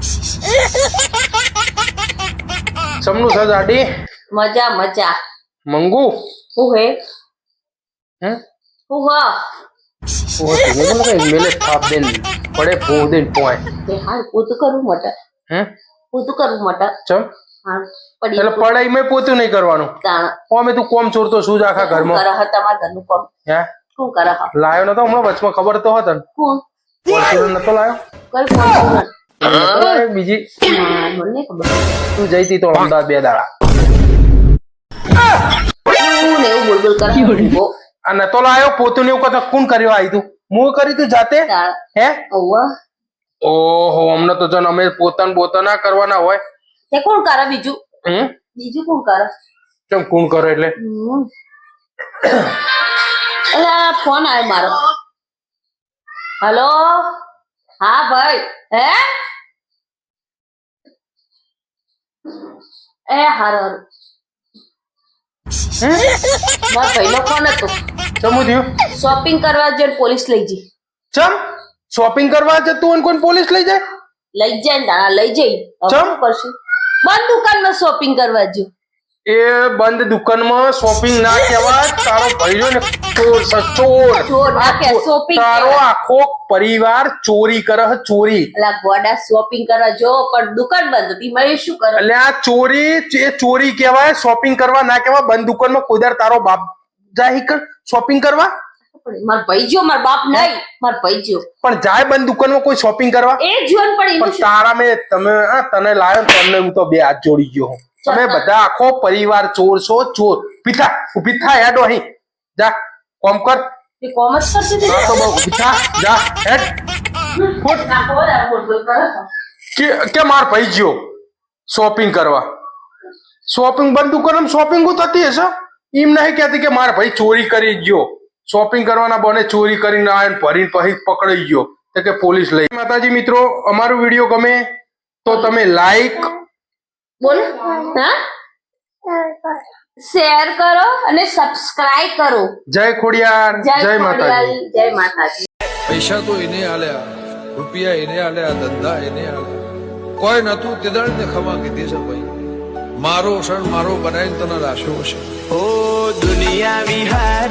સમનું છે દાદી? મજા મજા. મંગુ? હું હે? હે? હું હ. ઓ તું મને કઈ મેલે થાપ દેન પડે ભો દેન પોય. તે હાલ પૂતું કરવું મટા હે? પૂતું કરવું મટા ચમ? હા પડી એટલે પડાઈ મેં પોતું નહીં કરવાનું. ઓમે તું કોમ ચોરતો શું જ આખા ઘરમાં. કરે હ તમારા ઘરનું કામ? હે? શું કરે હ? લાયો નતો હમણાં વચમાં ખબર તો હતો કોણ? નતો લાયો? કઈ કોણ લાયો એક બીજી તું જઈતી તો અમદાવાદ બે દાડા. અને તો લાયો પોતું ને એવું કોણ કર્યો આવી તું હું કરી તું જાતે? હે? ઓહો. અમને તો જન અમે પોતાને પોતાના કરવાના હોય. તે કોણ કરે બીજું? હમ? બીજું કોણ કરે? કેમ કોણ કરે એટલે? આ ફોન આવ્યો મારો. હલો? હા ભાઈ હે? એ હાર ભાઈ મારા ભાઈનો ફોન હતો. ચમું થયું શોપિંગ કરવા જઈને પોલીસ લઈ જઈ. ચમ? શોપિંગ કરવા જતું તું કોણ પોલીસ લઈ જાય? લઈ જાય ને લઈ જઈ. ચમ? શું કરશું? બંધ દુકાનમાં શોપિંગ કરવા જો એ બંધ દુકાનમાં શોપિંગ ના કહેવાય તારો ભાઈઓ ને ચોર. ચોર તારો આખો પરિવાર ચોરી કરે ચોરી. ગોડા શોપિંગ કરવા જો પણ દુકાન બંધ હતી મેં શું કરે એટલે આ ચોરી એ ચોરી કહેવાય શોપિંગ કરવા ના કહેવાય બંધ દુકાનમાં કોઈ દર તારો બાપ જાય કર શોપિંગ કરવા? માર ભાઈ જો માર બાપ નહીં માર ભાઈ જો પણ જાય બંધ દુકાનમાં કોઈ શોપિંગ કરવા? એ જીવન પણ તારા મેં તમે તને લાયો તમને હું તો બે હાથ જોડી ગયો હું. તમે બધા આખો પરિવાર ચોર છો ચોર. પીઠા ઊભી થા હેડો અહીં. જા કોમ કર. હા તો ઊભી થા જા હેડ. ફૂટ. કે કે માર ભાઈ ગયો શોપિંગ કરવા? શોપિંગ બંધ દુકાનમાં શોપિંગ થતી હશે? એમ નહીં કહેતી કે મારા ભાઈ ચોરી કરી ગયો. શોપિંગ કરવાના બને ચોરી કરીને આવે ભરીને પછી પકડાઈ ગયો. તો કે પોલીસ લઈ. માતાજી મિત્રો અમારો વીડિયો ગમે તો તમે લાઈક બોલ. હા. શેર કરો અને સબસ્ક્રાઇબ કરો. જય ખોડિયાર જય માતાજી. જય માતાજી. પૈસા તો એને આલ્યા રૂપિયા એને આલ્યા ધંધા એને આલ્યા કોઈ નતું તે દાડે ખમા કીધી છે ભાઈ. મારો ક્ષણ મારો બનાવીને તને રાખ્યો છે ઓ દુનિયા વિહાર.